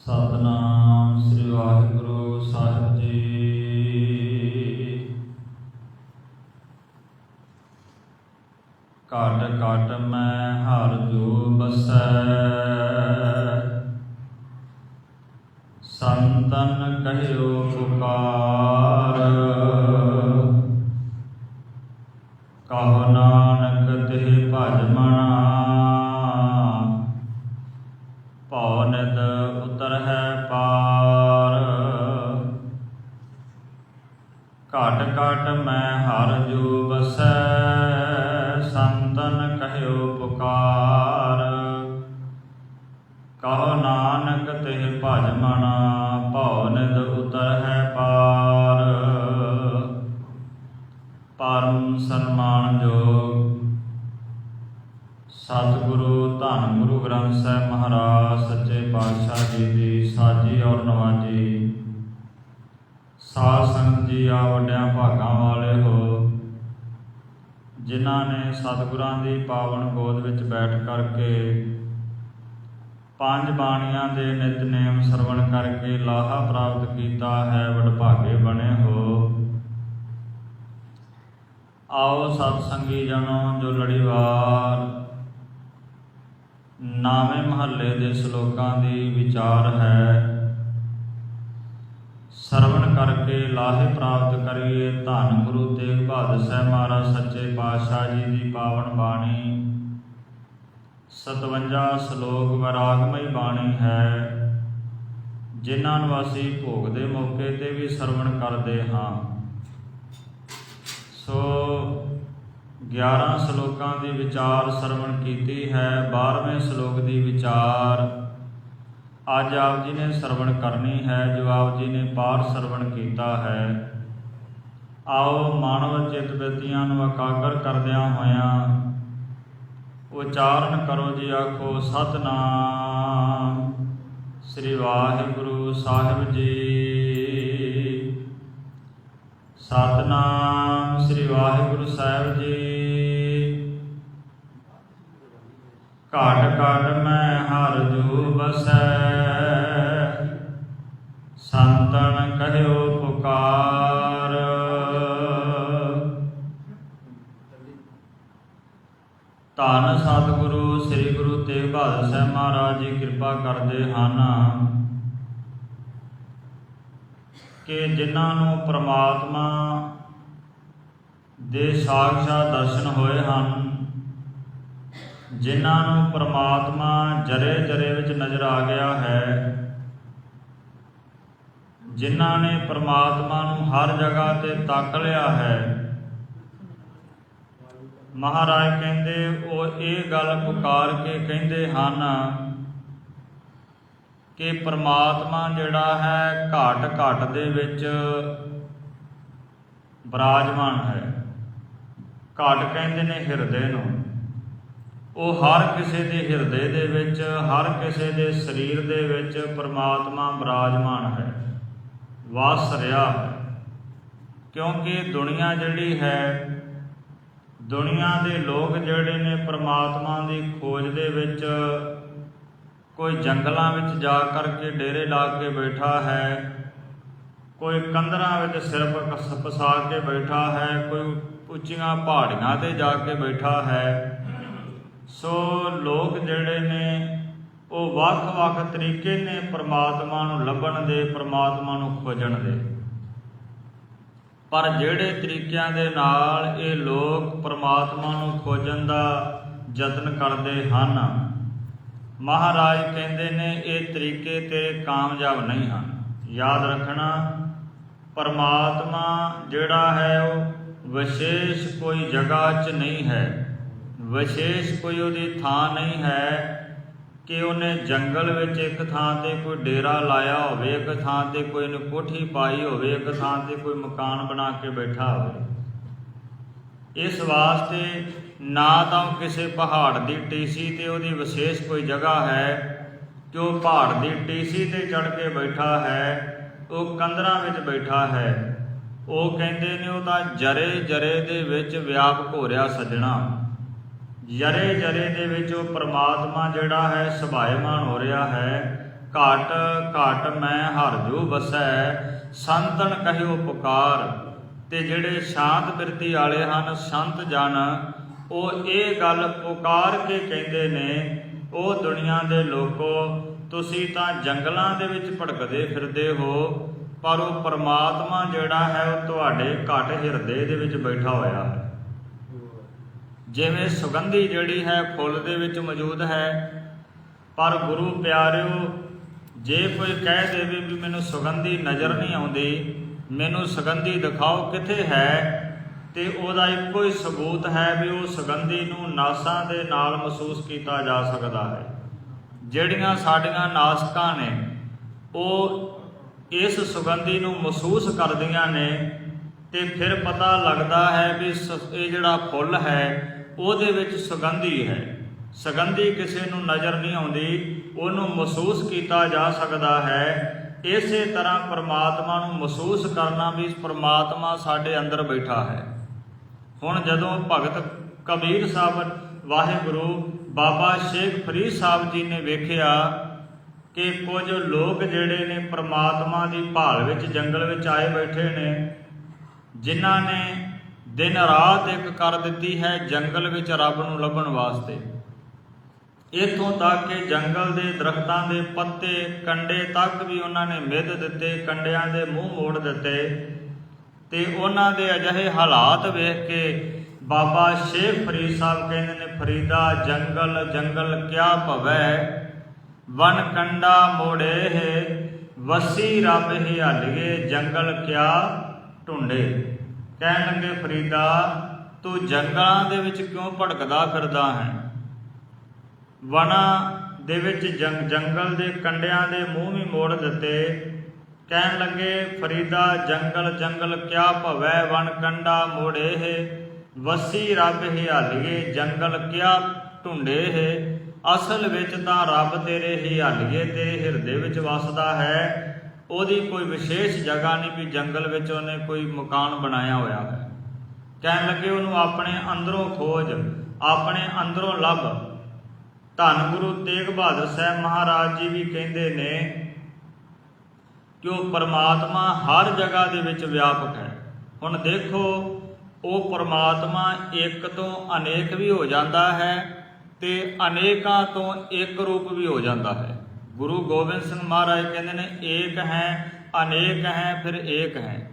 ਸਤਨਾਮ ਸ੍ਰੀ ਵਾਹਿਗੁਰੂ ਸਾਹਿਬ ਜੀ। ਕਾਟ ਕਾਟ ਮੈਂ ਹਰ ਜੋ ਬਸੈ। ਸੰਤਨ ਕਹਿਓ ਪੁਕਾਰ। ਭਜ ਮਣਾ, ਭਉ ਨਿਦ ਉਤਰ ਹੈ ਪਾਰ। ਪਰਮ ਸਨਮਾਨ ਜੋ ਸਤਿਗੁਰੂ ਧੰਨ ਗੁਰੂ ਗ੍ਰੰਥ ਸਾਹਿਬ ਮਹਾਰਾਜ, ਸੱਚੇ ਪਾਤਸ਼ਾਹ ਜੀ ਦੀ ਸਾਜੀ ਔਰ ਨਵਾਜੀ ਸਾਧ ਸੰਗਤ ਜੀ ਆ ਵੱਡਿਆਂ ਭਾਗਾਂ ਵਾਲੇ ਹੋ, ਜਿਨ੍ਹਾਂ ਨੇ ਸਤਿਗੁਰਾਂ ਦੀ ਪਾਵਨ ਗੋਦ ਵਿੱਚ ਬੈਠ ਕਰਕੇ ਪੰਜ ਬਾਣੀਆਂ ਦੇ ਨਿਤਨੇਮ ਸਰਵਣ ਕਰਕੇ ਲਾਹਾ ਪ੍ਰਾਪਤ ਕੀਤਾ ਹੈ, ਵਡਭਾਗੇ ਬਣੇ ਹੋ। ਆਓ ਸਤ ਸੰਗੀ ਜਨੋ ਜੋ ਲੜੀਵਾਰ ਨਾਵੇਂ ਮਹੱਲੇ ਦੇ ਸ਼ਲੋਕਾਂ ਦੀ ਵਿਚਾਰ ਹੈ। ਸਰਵਣ ਕਰਕੇ ਲਾਹੇ ਪ੍ਰਾਪਤ ਕਰੀਏ ਧੰਨ ਗੁਰੂ ਤੇਗ ਬਹਾਦਰ ਸਾਹਿਬ ਮਹਾਰਾਜ, ਸੱਚੇ ਪਾਤਸ਼ਾਹ ਜੀ ਦੀ ਪਾਵਨ ਬਾਣੀ। 57 ਸ਼ਲੋਕ ਵਿਰਾਗਮਈ ਬਾਣੀ ਹੈ। ਜਿਨ੍ਹਾਂ ਨੂੰ ਅਸੀਂ ਭੋਗ ਦੇ ਮੌਕੇ ਤੇ ਵੀ ਸਰਵਣ ਕਰਦੇ ਹਾਂ। ਸੋ 11 ਸ਼ਲੋਕਾਂ ਦੀ ਵਿਚਾਰ ਸਰਵਣ ਕੀਤੀ ਹੈ। 12ਵੇਂ ਸ਼ਲੋਕ ਦੀ ਵਿਚਾਰ, ਅੱਜ ਆਪ ਜੀ ਨੇ ਸਰਵਣ ਕਰਨੀ ਹੈ, ਜੋ ਆਪ ਜੀ ਨੇ ਪਾਰ ਸਰਵਣ ਕੀਤਾ ਹੈ। ਆਓ ਮਾਨਵ ਚਿਤ ਬਿਰਤੀਆਂ ਨੂੰ ਇਕਾਗਰ ਕਰਦਿਆਂ ਹੋਇਆਂ ਉਚਾਰਨ ਕਰੋ ਜੀ ਆਖੋ ਸਤਨਾਮ। ਸ੍ਰੀ ਵਾਹਿਗੁਰੂ ਸਾਹਿਬ ਜੀ। ਸਤਨਾਮ ਸ੍ਰੀ ਵਾਹਿਗੁਰੂ ਸਾਹਿਬ ਜੀ। ਘਾਟ ਘਾਟ ਮੈਂ ਹਰ ਜੋ ਬਸੈ। ਤੇਗ ਮਹਾਰਾਜ ਜੀ ਕਿਰਪਾ ਕਰਦੇ ਹਨ ਕਿ ਜਿਨ੍ਹਾਂ ਨੂੰ ਪ੍ਰਮਾਤਮਾ ਦੇ ਸਾਖਸ਼ਾਤ ਦਰਸ਼ਨ ਹੋਏ ਹਨ, ਜਿਨ੍ਹਾਂ ਨੂੰ ਪ੍ਰਮਾਤਮਾ ਜਰੇ ਜਰੇ ਵਿੱਚ ਨਜ਼ਰ ਆ ਗਿਆ ਹੈ, ਜਿਨ੍ਹਾਂ ਨੇ ਪ੍ਰਮਾਤਮਾ ਨੂੰ ਹਰ ਜਗ੍ਹਾ ਤੇ ਤੱਕ ਲਿਆ ਹੈ। ਮਹਾਰਾਜ ਕਹਿੰਦੇ, ਉਹ ਇਹ ਗੱਲ ਪੁਕਾਰ ਕੇ ਕਹਿੰਦੇ ਹਨ ਕਿ ਪ੍ਰਮਾਤਮਾ ਜਿਹੜਾ ਹੈ ਘਾਟ ਘਾਟ ਦੇ ਵਿੱਚ ਬਰਾਜਮਾਨ ਹੈ। ਘਾਟ ਕਹਿੰਦੇ ਨੇ ਹਿਰਦੇ ਨੂੰ। ਉਹ ਹਰ ਕਿਸੇ ਦੇ ਹਿਰਦੇ ਦੇ ਵਿੱਚ, ਹਰ ਕਿਸੇ ਦੇ ਸਰੀਰ ਦੇ ਵਿੱਚ ਪ੍ਰਮਾਤਮਾ ਬਰਾਜਮਾਨ ਹੈ। ਵਾਸ ਰਿਹਾ ਹੈ ਕਿਉਂਕਿ ਦੁਨੀਆ ਜਿਹੜੀ ਹੈ ਦੁਨੀਆ ਦੇ ਲੋਕ ਜਿਹੜੇ ਨੇ ਪ੍ਰਮਾਤਮਾ ਦੀ ਖੋਜ ਦੇ ਵਿੱਚ ਕੋਈ ਜੰਗਲਾਂ ਵਿੱਚ ਜਾ ਕਰਕੇ ਡੇਰੇ ਲਾ ਕੇ ਬੈਠਾ ਹੈ, ਕੋਈ ਕੰਦਰਾਂ ਵਿੱਚ ਸਿਰ ਪ- ਪਸਾ ਕੇ ਬੈਠਾ ਹੈ, ਕੋਈ ਉੱਚੀਆਂ ਪਹਾੜੀਆਂ ਤੇ ਜਾ ਕੇ ਬੈਠਾ ਹੈ, ਸੋ ਲੋਕ ਜਿਹੜੇ ਨੇ ਉਹ ਵੱਖ-ਵੱਖ ਤਰੀਕੇ ਨੇ ਪ੍ਰਮਾਤਮਾ ਨੂੰ ਲੱਭਣ ਦੇ, ਪ੍ਰਮਾਤਮਾ ਨੂੰ ਖੋਜਣ ਦੇ। ਪਰ ਜਿਹੜੇ ਤਰੀਕਿਆਂ ਦੇ ਨਾਲ ਇਹ ਲੋਕ ਪ੍ਰਮਾਤਮਾ ਨੂੰ ਖੋਜਣ ਦਾ ਯਤਨ ਕਰਦੇ ਹਨ, ਮਹਾਰਾਜ ਕਹਿੰਦੇ ਨੇ ਇਹ ਤਰੀਕੇ ਤੇਰੇ ਕਾਮਯਾਬ ਨਹੀਂ ਹਨ। ਯਾਦ ਰੱਖਣਾ, ਪਰਮਾਤਮਾ ਜਿਹੜਾ ਹੈ ਉਹ ਵਿਸ਼ੇਸ਼ ਕੋਈ ਜਗ੍ਹਾ 'ਚ ਨਹੀਂ ਹੈ, ਵਿਸ਼ੇਸ਼ ਕੋਈ ਉਹਦੀ ਥਾਂ ਨਹੀਂ ਹੈ ਕਿ ਉਹਨੇ ਜੰਗਲ ਵਿੱਚ ਇੱਕ ਥਾਂ ਤੇ ਕੋਈ ਡੇਰਾ ਲਾਇਆ ਹੋਵੇ, ਇੱਕ ਥਾਂ ਤੇ ਕੋਈ ਨੇ ਕੋਠੀ ਪਾਈ ਹੋਵੇ, ਇੱਕ ਥਾਂ ਤੇ ਕੋਈ ਮਕਾਨ ਬਣਾ ਕੇ ਬੈਠਾ ਹੋਵੇ। ਇਸ ਵਾਸਤੇ ਨਾ ਤਾਂ ਉਹ ਕਿਸੇ ਪਹਾੜ ਦੀ ਟੀਸੀ ਤੇ ਉਹਦੀ ਵਿਸ਼ੇਸ਼ ਕੋਈ ਜਗ੍ਹਾ ਹੈ, ਕਿ ਉਹ ਪਹਾੜ ਦੀ ਟੀਸੀ ਤੇ ਚੜ ਕੇ ਬੈਠਾ ਹੈ, ਉਹ ਕੰਦਰਾਂ ਵਿੱਚ ਬੈਠਾ ਹੈ। ਉਹ ਕਹਿੰਦੇ ਨੇ ਉਹ ਤਾਂ ਜਰੇ ਜਰੇ ਦੇ ਵਿੱਚ ਵਿਆਪਕ ਹੋ ਰਿਹਾ ਸੱਜਣਾ। ਜਰੇ ਜਰੇ ਦੇ ਵਿੱਚ ਉਹ ਪ੍ਰਮਾਤਮਾ ਜਿਹੜਾ ਹੈ ਸੁਭਾਇਮਾਨ ਹੋ ਰਿਹਾ ਹੈ। ਘਾਟ ਘਾਟ ਮੈਂ ਹਰ ਜੋ ਵਸੈ, ਸੰਤਨ ਕਹਿਓ ਪੁਕਾਰ ਤੇ ਜਿਹੜੇ ਸ਼ਾਂਤ ਬਿਰਤੀ ਵਾਲੇ ਹਨ, ਸੰਤ ਜਨ, ਉਹ ਇਹ ਗੱਲ ਪੁਕਾਰ ਕੇ ਕਹਿੰਦੇ ਨੇ, ਉਹ ਦੁਨੀਆ ਦੇ ਲੋਕੋ, ਤੁਸੀਂ ਤਾਂ ਜੰਗਲਾਂ ਦੇ ਵਿੱਚ ਭਟਕਦੇ ਫਿਰਦੇ ਹੋ, ਪਰ ਉਹ ਪਰਮਾਤਮਾ ਜਿਹੜਾ ਹੈ, ਉਹ ਤੁਹਾਡੇ ਘਟ ਹਿਰਦੇ ਦੇ ਵਿੱਚ ਬੈਠਾ ਹੋਇਆ। ਹੈ ਜਿਵੇਂ ਸੁਗੰਧੀ ਜਿਹੜੀ ਹੈ ਫੁੱਲ ਦੇ ਵਿੱਚ ਮੌਜੂਦ ਹੈ, ਪਰ ਗੁਰੂ ਪਿਆਰਿਓ, ਜੇ ਕੋਈ ਕਹਿ ਦੇਵੇ ਵੀ ਮੈਨੂੰ ਸੁਗੰਧੀ ਨਜ਼ਰ ਨਹੀਂ ਆਉਂਦੀ, ਮੈਨੂੰ ਸੁਗੰਧੀ ਦਿਖਾਓ ਕਿੱਥੇ ਹੈ? ਤੇ ਉਹਦਾ ਇੱਕੋ ਹੀ ਸਬੂਤ ਹੈ ਵੀ ਉਹ ਸੁਗੰਧੀ ਨੂੰ ਨਾਸਾਂ ਦੇ ਨਾਲ ਮਹਿਸੂਸ ਕੀਤਾ ਜਾ ਸਕਦਾ ਹੈ। ਜਿਹੜੀਆਂ ਸਾਡੀਆਂ ਨਾਸਕਾਂ ਨੇ, ਉਹ ਇਸ ਸੁਗੰਧੀ ਨੂੰ ਮਹਿਸੂਸ ਕਰਦੀਆਂ ਨੇ, ਤੇ ਫਿਰ ਪਤਾ ਲੱਗਦਾ ਹੈ ਵੀ ਸ- ਇਹ ਜਿਹੜਾ ਫੁੱਲ ਹੈ ਉਹਦੇ ਵਿੱਚ ਸੁਗੰਧੀ ਹੈ। ਸੁਗੰਧੀ ਕਿਸੇ ਨੂੰ ਨਜ਼ਰ ਨਹੀਂ ਆਉਂਦੀ, ਉਹਨੂੰ ਮਹਿਸੂਸ ਕੀਤਾ ਜਾ ਸਕਦਾ ਹੈ। ਇਸੇ ਤਰ੍ਹਾਂ ਪਰਮਾਤਮਾ ਨੂੰ ਮਹਿਸੂਸ ਕਰਨਾ ਵੀ ਪਰਮਾਤਮਾ ਸਾਡੇ ਅੰਦਰ ਬੈਠਾ ਹੈ। ਹੁਣ ਜਦੋਂ ਭਗਤ ਕਬੀਰ ਸਾਹਿਬ, ਵਾਹਿਗੁਰੂ ਬਾਬਾ ਸ਼ੇਖ ਫਰੀਦ ਸਾਹਿਬ ਜੀ ਨੇ ਵੇਖਿਆ ਕਿ ਕੁਝ ਲੋਕ ਜਿਹੜੇ ਨੇ ਪਰਮਾਤਮਾ ਦੀ ਭਾਲ ਵਿੱਚ, ਜੰਗਲ ਵਿੱਚ ਆਏ ਬੈਠੇ ਨੇ, ਜਿਨ੍ਹਾਂ ਨੇ ਦਿਨ ਰਾਤ ਇੱਕ ਕਰ ਦਿੱਤੀ ਹੈ ਜੰਗਲ ਵਿੱਚ ਰੱਬ ਨੂੰ ਲੱਭਣ ਵਾਸਤੇ। ਇਥੋਂ ਤੱਕ ਕਿ ਜੰਗਲ ਦੇ ਦਰਖਤਾਂ ਦੇ ਪੱਤੇ, ਕੰਡੇ ਤੱਕ ਵੀ ਉਹਨਾਂ ਨੇ ਮਿੱਧ ਦਿੱਤੇ, ਕੰਡਿਆਂ ਦੇ ਮੂੰਹ ਮੋੜ ਦਿੱਤੇ। ਤੇ ਉਹਨਾਂ ਦੇ ਅਜਿਹੇ ਹਾਲਾਤ ਵੇਖ ਕੇ ਬਾਬਾ ਸ਼ੇਖ ਫਰੀਦ ਸਾਹਿਬ ਕਹਿੰਦੇ ਨੇ, ਫਰੀਦਾ, ਜੰਗਲ ਜੰਗਲ ਕਿਆ ਭਵੈ? ਵਨ ਕੰਡਾ ਮੋੜੇ ਹੈ, ਵਸੀ ਰੱਬ ਹੀ ਹੱਲਗੇ ਜੰਗਲ ਕਿਆ ਢੁੰਡੇ ਕਹਿਣ ਲੱਗੇ, ਫਰੀਦਾ, ਤੂੰ ਜੰਗਲਾਂ ਦੇ ਵਿੱਚ ਕਿਉਂ ਭਟਕਦਾ ਫਿਰਦਾ ਹੈ? ਵਣਾ ਦੇ ਵਿੱਚ ਜੰਗ, ਜੰਗਲ ਦੇ ਕੰਡਿਆਂ ਦੇ ਮੂੰਹ ਵੀ ਮੋੜ ਦਿੱਤੇ। ਕਹਿਣ ਲੱਗੇ, ਫਰੀਦਾ, ਜੰਗਲ ਜੰਗਲ ਕਿਆ ਭਵੈ? ਵਣ ਕੰਡਾ ਮੋੜੇ ਹੈ, ਵਸੀ ਰੱਬ ਹੀ ਜੰਗਲ ਕਿਆ ਢੁੰਡੇ ਹੈ? ਅਸਲ ਵਿੱਚ ਤਾਂ ਰੱਬ ਤੇਰੇ ਹੀ ਹਾਲੀਏ ਤੇਰੇ ਹਿਰਦੇ ਵਿੱਚ ਵਸਦਾ ਹੈ। ਉਹਦੀ ਕੋਈ ਵਿਸ਼ੇਸ਼ ਜਗ੍ਹਾ ਨਹੀਂ ਵੀ ਜੰਗਲ ਵਿੱਚ ਉਹਨੇ ਕੋਈ ਮਕਾਨ ਬਣਾਇਆ ਹੋਇਆ ਹੈ। ਕਹਿਣ ਲੱਗੇ ਉਹਨੂੰ ਆਪਣੇ ਅੰਦਰੋਂ ਖੋਜ, ਆਪਣੇ ਅੰਦਰੋਂ ਲੱਭ। ਧੰਨ ਗੁਰੂ ਤੇਗ ਬਹਾਦਰ ਸਾਹਿਬ ਮਹਾਰਾਜ ਜੀ ਵੀ ਕਹਿੰਦੇ ਨੇ ਕਿ ਉਹ ਪਰਮਾਤਮਾ ਹਰ ਜਗ੍ਹਾ ਦੇ ਵਿੱਚ ਵਿਆਪਕ ਹੈ। ਹੁਣ ਦੇਖੋ, ਉਹ ਪਰਮਾਤਮਾ ਇੱਕ ਤੋਂ ਅਨੇਕ ਵੀ ਹੋ ਜਾਂਦਾ ਹੈ ਤੇ ਅਨੇਕਾਂ ਤੋਂ ਇੱਕ ਰੂਪ ਵੀ ਹੋ ਜਾਂਦਾ ਹੈ। ਗੁਰੂ ਗੋਬਿੰਦ ਸਿੰਘ ਮਹਾਰਾਜ ਕਹਿੰਦੇ ਨੇ, ਏਕ ਹੈ, ਅਨੇਕ ਹੈ, ਫਿਰ ਏਕ ਹੈ।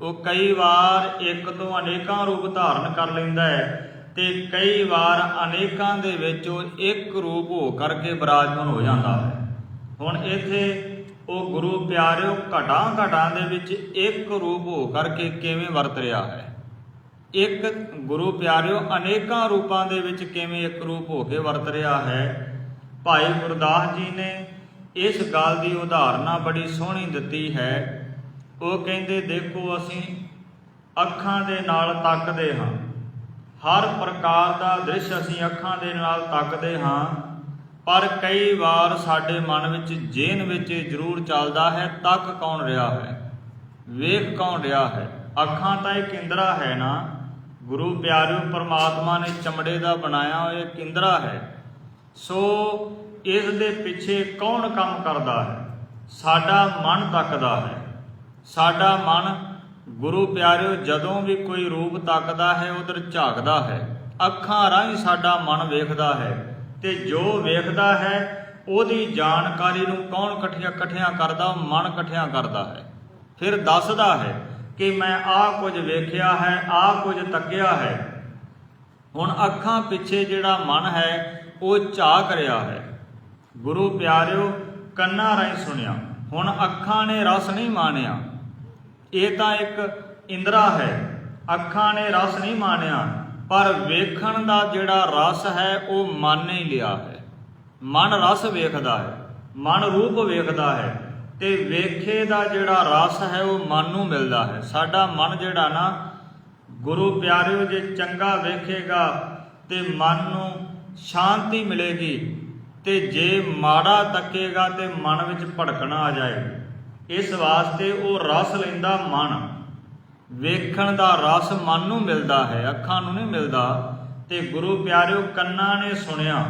ਉਹ ਕਈ ਵਾਰ ਇੱਕ ਤੋਂ ਅਨੇਕਾਂ ਰੂਪ ਧਾਰਨ ਕਰ ਲੈਂਦਾ ਹੈ ਤੇ ਕਈ ਵਾਰ ਅਨੇਕਾਂ ਦੇ ਵਿੱਚ ਉਹ ਇੱਕ ਰੂਪ ਹੋ ਕਰਕੇ ਬਿਰਾਜਮਾਨ ਹੋ ਜਾਂਦਾ ਹੈ। ਹੁਣ ਇੱਥੇ ਉਹ ਗੁਰੂ ਪਿਆਰਿਓ ਘਟਾਂ ਘਟਾਂ ਦੇ ਵਿੱਚ ਇੱਕ ਰੂਪ ਹੋ ਕਰਕੇ ਕਿਵੇਂ ਵਰਤ ਰਿਹਾ ਹੈ? ਇੱਕ ਗੁਰੂ ਪਿਆਰਿਓ ਅਨੇਕਾਂ ਰੂਪਾਂ ਦੇ ਵਿੱਚ ਕਿਵੇਂ ਇੱਕ ਰੂਪ ਹੋ ਕੇ ਵਰਤ ਰਿਹਾ ਹੈ? ਭਾਈ ਗੁਰਦਾਸ ਜੀ ਨੇ ਇਸ ਗੱਲ ਦੀ ਉਦਾਹਰਨਾ ਬੜੀ ਸੋਹਣੀ ਦਿੱਤੀ ਹੈ। ਉਹ ਕਹਿੰਦੇ, ਦੇਖੋ, ਅਸੀਂ ਅੱਖਾਂ ਦੇ ਨਾਲ ਤੱਕਦੇ ਹਾਂ। ਹਰ ਪ੍ਰਕਾਰ ਦਾ ਦ੍ਰਿਸ਼ ਅਸੀਂ ਅੱਖਾਂ ਦੇ ਨਾਲ ਤੱਕਦੇ ਹਾਂ। ਪਰ ਕਈ ਵਾਰ ਸਾਡੇ ਮਨ ਵਿੱਚ ਜੇਨ ਵਿੱਚ ਜ਼ਰੂਰ ਚੱਲਦਾ ਹੈ, ਤੱਕ ਕੌਣ ਰਿਹਾ ਹੈ? ਵੇਖ ਕੌਣ ਰਿਹਾ ਹੈ? ਅੱਖਾਂ ਤਾਂ ਇਹ ਇੰਦਰਾ ਹੈ ਨਾ? ਗੁਰੂ ਪਿਆਰਿਓ, ਪਰਮਾਤਮਾ ਨੇ ਚਮੜੇ ਦਾ ਬਣਾਇਆ ਹੋਇਆ ਇੱਕ ਹੈ। ਸੋ ਇਸ ਦੇ ਪਿੱਛੇ ਕੌਣ ਕੰਮ ਕਰਦਾ ਹੈ? ਸਾਡਾ ਮਨ ਤੱਕਦਾ ਹੈ। ਸਾਡਾ ਮਨ, ਗੁਰੂ ਪਿਆਰਿਓ, ਜਦੋਂ ਵੀ ਕੋਈ ਰੂਪ ਤੱਕਦਾ ਹੈ, ਉਧਰ ਝਾਕਦਾ ਹੈ। ਅੱਖਾਂ ਰਾਹੀਂ ਸਾਡਾ ਮਨ ਵੇਖਦਾ ਹੈ ਤੇ ਜੋ ਵੇਖਦਾ ਹੈ, ਉਹਦੀ ਜਾਣਕਾਰੀ ਨੂੰ ਕੌਣ ਇਕੱਠੀਆਂ ਇਕੱਠਿਆਂ ਕਰਦਾ ਮਨ ਇਕੱਠਿਆਂ ਕਰਦਾ ਹੈ। ਫਿਰ ਦੱਸਦਾ ਹੈ ਕਿ ਮੈਂ ਆਹ ਕੁਝ ਵੇਖਿਆ ਹੈ, ਆਹ ਕੁਝ ਤੱਕਿਆ ਹੈ। ਹੁਣ ਅੱਖਾਂ ਪਿੱਛੇ ਜਿਹੜਾ ਮਨ ਹੈ, ਉਹ ਝਾਕ ਰਿਹਾ ਹੈ। ਗੁਰੂ ਪਿਆਰਿਓ, ਕੰਨਾਂ ਰਾਹੀਂ ਸੁਣਿਆ। ਹੁਣ ਅੱਖਾਂ ਨੇ ਰਸ ਨਹੀਂ ਮਾਣਿਆ। ਇਹ ਤਾਂ ਇੱਕ ਇੰਦਰਾ ਹੈ। ਅੱਖਾਂ ਨੇ ਰਸ ਨਹੀਂ ਮਾਣਿਆ, ਪਰ ਵੇਖਣ ਦਾ ਜਿਹੜਾ ਰਸ ਹੈ, ਉਹ ਮਨ ਨੇ ਲਿਆ ਹੈ। ਮਨ ਰਸ ਵੇਖਦਾ ਹੈ, ਮਨ ਰੂਪ ਵੇਖਦਾ ਹੈ, ਤੇ ਵੇਖੇ ਦਾ ਜਿਹੜਾ ਰਸ ਹੈ, ਉਹ ਮਨ ਨੂੰ ਮਿਲਦਾ ਹੈ। ਸਾਡਾ ਮਨ ਜਿਹੜਾ ਨਾ, ਗੁਰੂ ਪਿਆਰਿਓ, ਜੇ ਚੰਗਾ ਵੇਖੇਗਾ, ਤੇ ਮਨ ਨੂੰ ਸ਼ਾਂਤੀ ਮਿਲੇਗੀ। ਤੇ ਜੇ ਮਾੜਾ ਤੱਕੇਗਾ ਤੇ ਮਨ ਵਿੱਚ ਭੜਕਣਾ ਆ ਜਾਏ। ਇਸ ਵਾਸਤੇ ਉਹ ਰਸ ਲੈਂਦਾ ਮਨ। ਵੇਖਣ ਦਾ ਰਸ ਮਨ ਨੂੰ ਮਿਲਦਾ ਹੈ, ਅੱਖਾਂ ਨੂੰ ਨਹੀਂ ਮਿਲਦਾ। ਤੇ ਗੁਰੂ ਪਿਆਰਿਓ, ਕੰਨਾਂ ਨੇ ਸੁਣਿਆ।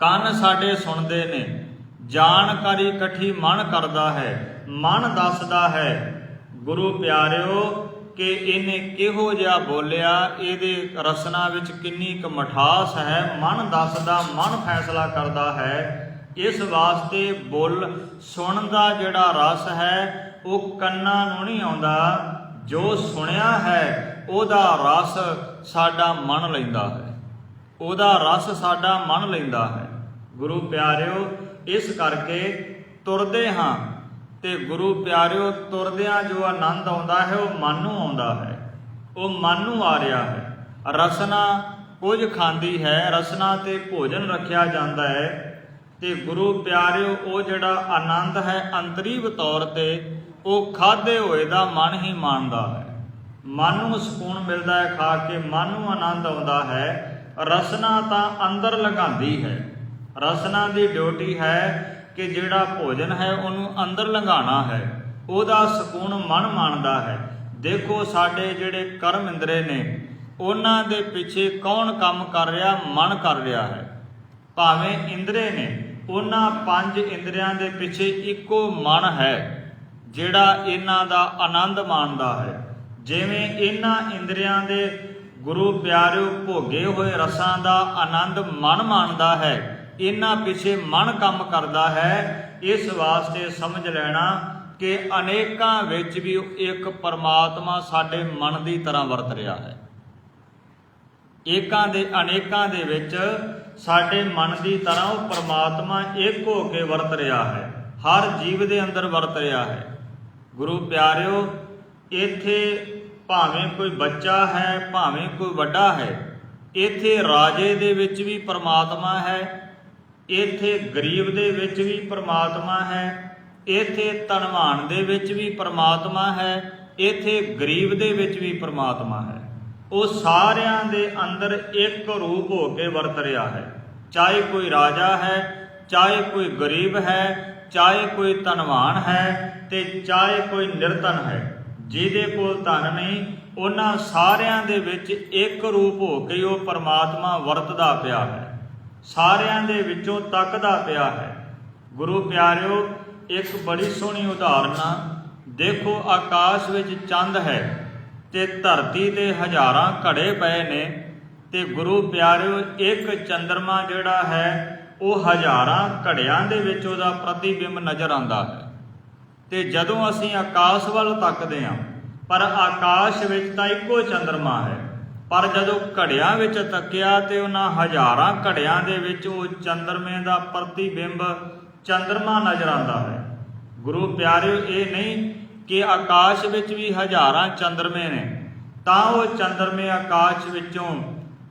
ਕੰਨ ਸਾਡੇ ਸੁਣਦੇ ਨੇ। ਜਾਣਕਾਰੀ ਇਕੱਠੀ ਮਨ ਕਰਦਾ ਹੈ, ਮਨ ਦੱਸਦਾ ਹੈ। ਗੁਰੂ ਪਿਆਰਿਓ ਕਿ ਇਹਨੇ ਕਿਹੋ ਜਿਹਾ ਬੋਲਿਆ, ਇਹਦੇ ਰਸਨਾ ਵਿੱਚ ਕਿੰਨੀ ਕੁ ਮਠਾਸ ਹੈ, ਮਨ ਦੱਸਦਾ, ਮਨ ਫੈਸਲਾ ਕਰਦਾ ਹੈ। ਇਸ ਵਾਸਤੇ ਬੁੱਲ ਸੁਣਨ ਦਾ ਜਿਹੜਾ ਰਸ ਹੈ, ਉਹ ਕੰਨਾਂ ਨੂੰ ਨਹੀਂ ਆਉਂਦਾ। ਜੋ ਸੁਣਿਆ ਹੈ, ਉਹਦਾ ਰਸ ਸਾਡਾ ਮਨ ਲੈਂਦਾ ਹੈ। ਉਹਦਾ ਰਸ ਸਾਡਾ ਮਨ ਲੈਂਦਾ ਹੈ। ਗੁਰੂ ਪਿਆਰਿਓ, ਇਸ ਕਰਕੇ ਤੁਰਦੇ ਹਾਂ। ਤੇ ਗੁਰੂ ਪਿਆਰਿਓ, ਤੁਰਦਿਆਂ ਜੋ ਆਨੰਦ ਆਉਂਦਾ ਹੈ, ਉਹ ਮਨ ਨੂੰ ਆਉਂਦਾ ਹੈ। ਉਹ ਮਨ ਨੂੰ ਆ ਰਿਹਾ ਹੈ। ਰਸਨਾ ਕੁਝ ਖਾਂਦੀ ਹੈ, ਰਸਨਾ ਤੇ ਭੋਜਨ ਰੱਖਿਆ ਜਾਂਦਾ ਹੈ ਤੇ ਗੁਰੂ ਪਿਆਰਿਓ, ਉਹ ਜਿਹੜਾ ਆਨੰਦ ਹੈ, ਅੰਤਰੀਵ ਤੌਰ ਤੇ ਉਹ ਖਾਦੇ ਹੋਏ ਦਾ ਮਨ ਹੀ ਮਾਣਦਾ ਹੈ। ਮਨ ਨੂੰ ਸਕੂਨ ਮਿਲਦਾ ਹੈ ਖਾ ਕੇ, ਮਨ ਨੂੰ ਆਨੰਦ ਆਉਂਦਾ ਹੈ। ਰਸਨਾ ਤਾਂ ਅੰਦਰ ਲਗਾਉਂਦੀ ਹੈ। ਰਸਨਾ ਦੀ ਡਿਊਟੀ ਹੈ ਕਿ ਜਿਹੜਾ ਭੋਜਨ ਹੈ ਉਹਨੂੰ ਅੰਦਰ ਲੰਘਾਣਾ ਹੈ, ਉਹਦਾ ਸਕੂਨ ਮਨ ਮਾਣਦਾ ਹੈ। ਦੇਖੋ ਸਾਡੇ ਜਿਹੜੇ ਕਰਮ ਇੰਦਰੇ ਨੇ, ਉਹਨਾਂ ਦੇ ਪਿੱਛੇ ਕੌਣ ਕੰਮ ਕਰ ਰਿਹਾ, ਮਨ ਕਰ ਰਿਹਾ ਹੈ। ਭਾਵੇਂ ਇੰਦਰੇ ਨੇ, ਉਹਨਾਂ ਪੰਜ ਇੰਦਰੀਆਂ ਦੇ ਪਿੱਛੇ ਇੱਕੋ ਮਨ ਹੈ, ਜਿਹੜਾ ਇਹਨਾਂ ਦਾ ਆਨੰਦ ਮਾਣਦਾ ਹੈ। ਜਿਵੇਂ ਇਹਨਾਂ ਇੰਦਰੀਆਂ ਦੇ ਗੁਰੂ ਪਿਆਰਿਓ ਭੋਗੇ ਹੋਏ ਰਸਾਂ ਦਾ ਆਨੰਦ ਮਨ ਮਾਣਦਾ ਹੈ ਇਹਨਾਂ ਪਿੱਛੇ ਮਨ ਕੰਮ ਕਰਦਾ ਹੈ, ਇਸ ਵਾਸਤੇ ਸਮਝ ਲੈਣਾ ਕਿ ਅਨੇਕਾਂ ਵਿੱਚ ਵੀ ਇੱਕ ਪਰਮਾਤਮਾ ਸਾਡੇ ਮਨ ਦੀ ਤਰ੍ਹਾਂ ਵਰਤ ਰਿਹਾ ਹੈ। ਏਕਾਂ ਦੇ, ਅਨੇਕਾਂ ਦੇ ਵਿੱਚ ਸਾਡੇ ਮਨ ਦੀ ਤਰ੍ਹਾਂ ਉਹ ਪਰਮਾਤਮਾ ਇੱਕ ਹੋ ਕੇ ਵਰਤ ਰਿਹਾ ਹੈ, ਹਰ ਜੀਵ ਦੇ ਅੰਦਰ ਵਰਤ ਰਿਹਾ ਹੈ। ਗੁਰੂ ਪਿਆਰਿਓ, ਇੱਥੇ ਭਾਵੇਂ ਕੋਈ ਬੱਚਾ ਹੈ, ਭਾਵੇਂ ਕੋਈ ਵੱਡਾ ਹੈ, ਇੱਥੇ ਰਾਜੇ ਦੇ ਵਿੱਚ ਵੀ ਪਰਮਾਤਮਾ ਹੈ ਇੱਥੇ ਗਰੀਬ ਦੇ ਵਿੱਚ ਵੀ ਪਰਮਾਤਮਾ ਹੈ, ਇੱਥੇ ਧਨਵਾਨ ਦੇ ਵਿੱਚ ਵੀ ਪਰਮਾਤਮਾ ਹੈ, ਇੱਥੇ ਗਰੀਬ ਦੇ ਵਿੱਚ ਵੀ ਪਰਮਾਤਮਾ ਹੈ। ਉਹ ਸਾਰਿਆਂ ਦੇ ਅੰਦਰ ਇੱਕ ਰੂਪ ਹੋ ਕੇ ਵਰਤ ਰਿਹਾ ਹੈ। ਚਾਹੇ ਕੋਈ ਰਾਜਾ ਹੈ, ਚਾਹੇ ਕੋਈ ਗਰੀਬ ਹੈ, ਚਾਹੇ ਕੋਈ ਧਨਵਾਨ ਹੈ ਤੇ ਚਾਹੇ ਕੋਈ ਨਿਰਤਨ ਹੈ, ਜਿਹਦੇ ਕੋਲ ਧਨ ਨਹੀਂ, ਉਹਨਾਂ ਸਾਰਿਆਂ ਦੇ ਵਿੱਚ ਇੱਕ ਰੂਪ ਹੋ ਕੇ ਉਹ ਪਰਮਾਤਮਾ ਵਰਤਦਾ ਪਿਆ ਹੈ। ਸਾਰਿਆਂ ਦੇ ਵਿੱਚੋਂ ਤੱਕਦਾ ਪਿਆ ਹੈ। ਗੁਰੂ ਪਿਆਰਿਓ, ਇੱਕ ਬੜੀ ਸੋਹਣੀ ਉਦਾਹਰਨ ਆ ਦੇਖੋ ਆਕਾਸ਼ ਵਿੱਚ ਚੰਦ ਹੈ ਤੇ ਧਰਤੀ ਤੇ ਹਜ਼ਾਰਾਂ ਘੜੇ ਪਏ ਨੇ ਤੇ ਗੁਰੂ ਪਿਆਰਿਓ, ਇੱਕ ਚੰਦਰਮਾ ਜਿਹੜਾ ਹੈ, ਉਹ ਹਜ਼ਾਰਾਂ ਘੜਿਆਂ ਦੇ ਵਿੱਚ ਉਹਦਾ ਪ੍ਰਤੀਬਿੰਬ ਨਜ਼ਰ ਆਉਂਦਾ ਹੈ। ਤੇ ਜਦੋਂ ਅਸੀਂ ਆਕਾਸ਼ ਵੱਲ ਤੱਕਦੇ ਹਾਂ, ਪਰ ਆਕਾਸ਼ ਵਿੱਚ ਤਾਂ ਇੱਕੋ ਚੰਦਰਮਾ ਹੈ। ਪਰ ਜਦੋਂ ਘੜਿਆਂ ਵਿੱਚ ਤੱਕਿਆ ਤੇ ਉਹਨਾਂ ਹਜ਼ਾਰਾਂ ਘੜਿਆਂ ਦੇ ਵਿੱਚ ਉਹ ਚੰਦਰਮੇ ਦਾ ਪ੍ਰਤੀਬਿੰਬ ਚੰਦਰਮਾ ਨਜ਼ਰ ਆਉਂਦਾ ਹੈ। ਗੁਰੂ ਪਿਆਰਿਓ, ਇਹ ਨਹੀਂ ਕਿ ਆਕਾਸ਼ ਵਿੱਚ ਵੀ ਹਜ਼ਾਰਾਂ ਚੰਦਰਮੇ ਨੇ, ਤਾਂ ਉਹ ਚੰਦਰਮੇ ਆਕਾਸ਼ ਵਿੱਚੋਂ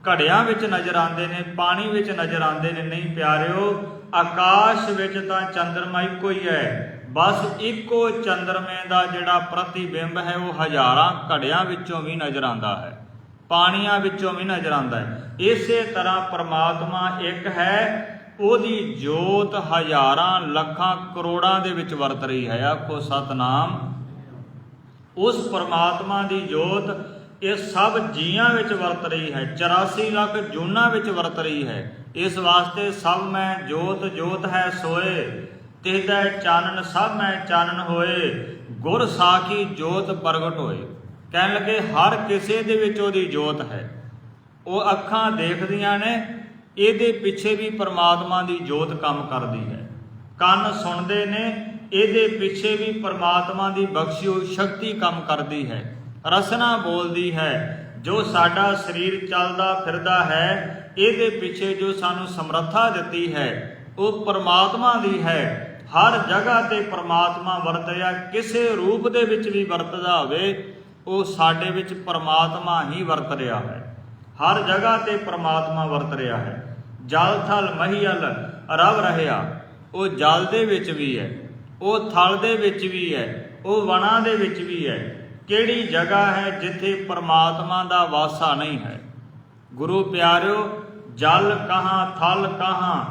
ਘੜਿਆਂ ਵਿੱਚ ਨਜ਼ਰ ਆਉਂਦੇ ਨੇ, ਪਾਣੀ ਵਿੱਚ ਨਜ਼ਰ ਆਉਂਦੇ ਨੇ। ਨਹੀਂ ਪਿਆਰਿਓ, ਆਕਾਸ਼ ਵਿੱਚ ਤਾਂ ਚੰਦਰਮਾ ਇੱਕੋ ਹੀ ਹੈ, ਬਸ ਇੱਕੋ ਚੰਦਰਮੇ ਦਾ ਜਿਹੜਾ ਪ੍ਰਤੀਬਿੰਬ ਹੈ, ਉਹ ਹਜ਼ਾਰਾਂ ਘੜਿਆਂ ਵਿੱਚੋਂ ਵੀ ਨਜ਼ਰ ਆਉਂਦਾ ਹੈ। ਪਾਣੀਆਂ ਵਿੱਚੋਂ ਵੀ ਨਜ਼ਰ ਆਉਂਦਾ ਹੈ। ਇਸੇ ਤਰ੍ਹਾਂ ਪ੍ਰਮਾਤਮਾ ਇੱਕ ਹੈ, ਉਹਦੀ ਜੋਤ ਹਜ਼ਾਰਾਂ ਲੱਖਾਂ ਕਰੋੜਾਂ ਦੇ ਵਿੱਚ ਵਰਤ ਰਹੀ ਹੈ। ਆਖੋ ਸਤਨਾਮ। ਉਸ ਪ੍ਰਮਾਤਮਾ ਦੀ ਜੋਤ ਇਹ ਸਭ ਜੀਆਂ ਵਿੱਚ ਵਰਤ ਰਹੀ ਹੈ 84 ਲੱਖ ਜੂਨਾਂ ਵਿੱਚ ਵਰਤ ਰਹੀ ਹੈ। ਇਸ ਵਾਸਤੇ ਸਭ ਮੈਂ ਜੋਤ ਜੋਤ ਹੈ ਸੋਏ। ਤਿਹਦਾ ਚਾਨਣ ਸਭ ਮੈਂ ਚਾਨਣ ਹੋਏ। ਗੁਰ ਸਾਖੀ ਜੋਤ ਪ੍ਰਗਟ ਹੋਏ। ਕਹਿਣ ਲੱਗੇ, ਹਰ ਕਿਸੇ ਦੇ ਵਿੱਚ ਉਹਦੀ ਜੋਤ ਹੈ। ਉਹ ਅੱਖਾਂ ਦੇਖਦੀਆਂ ਨੇ, ਇਹਦੇ ਪਿੱਛੇ ਵੀ ਪਰਮਾਤਮਾ ਦੀ ਜੋਤ ਕੰਮ ਕਰਦੀ ਹੈ। ਕੰਨ ਸੁਣਦੇ ਨੇ, ਇਹਦੇ ਪਿੱਛੇ ਵੀ ਪਰਮਾਤਮਾ ਦੀ ਬਖਸ਼ੀ ਹੋਈ ਸ਼ਕਤੀ ਕੰਮ ਕਰਦੀ ਹੈ। ਰਸਨਾ ਬੋਲਦੀ ਹੈ, ਜੋ ਸਾਡਾ ਸਰੀਰ ਚੱਲਦਾ ਫਿਰਦਾ ਹੈ, ਇਹਦੇ ਪਿੱਛੇ ਜੋ ਸਾਨੂੰ ਸਮਰੱਥਾ ਦਿੱਤੀ ਹੈ, ਉਹ ਪਰਮਾਤਮਾ ਦੀ ਹੈ। ਹਰ ਜਗ੍ਹਾ ਤੇ ਪਰਮਾਤਮਾ ਵਰਤ ਰਿਹਾ ਕਿਸੇ ਰੂਪ ਦੇ ਵਿੱਚ ਵੀ ਵਰਤਦਾ ਹੋਵੇ ਉਹ ਸਾਡੇ ਵਿੱਚ ਪਰਮਾਤਮਾ ਹੀ ਵਰਤ ਰਿਹਾ ਹੈ। ਹਰ ਜਗ੍ਹਾ ਤੇ ਪਰਮਾਤਮਾ ਵਰਤ ਰਿਹਾ ਹੈ। ਜਲ ਥਲ ਮਹੀਲ ਰਵ ਰਹਿਆ, ਉਹ ਜਲ ਦੇ ਵਿੱਚ ਵੀ ਹੈ, ਉਹ ਥਲ ਦੇ ਵਿੱਚ ਵੀ ਹੈ, ਉਹ ਵਣਾ ਦੇ ਵਿੱਚ ਵੀ ਹੈ। ਕਿਹੜੀ ਜਗ੍ਹਾ ਹੈ ਜਿੱਥੇ ਪਰਮਾਤਮਾ ਦਾ ਵਾਸਾ ਨਹੀਂ ਹੈ? ਗੁਰੂ ਪਿਆਰਿਓ, ਜਲ ਕਹਾਂ, ਥਲ ਕਹਾਂ?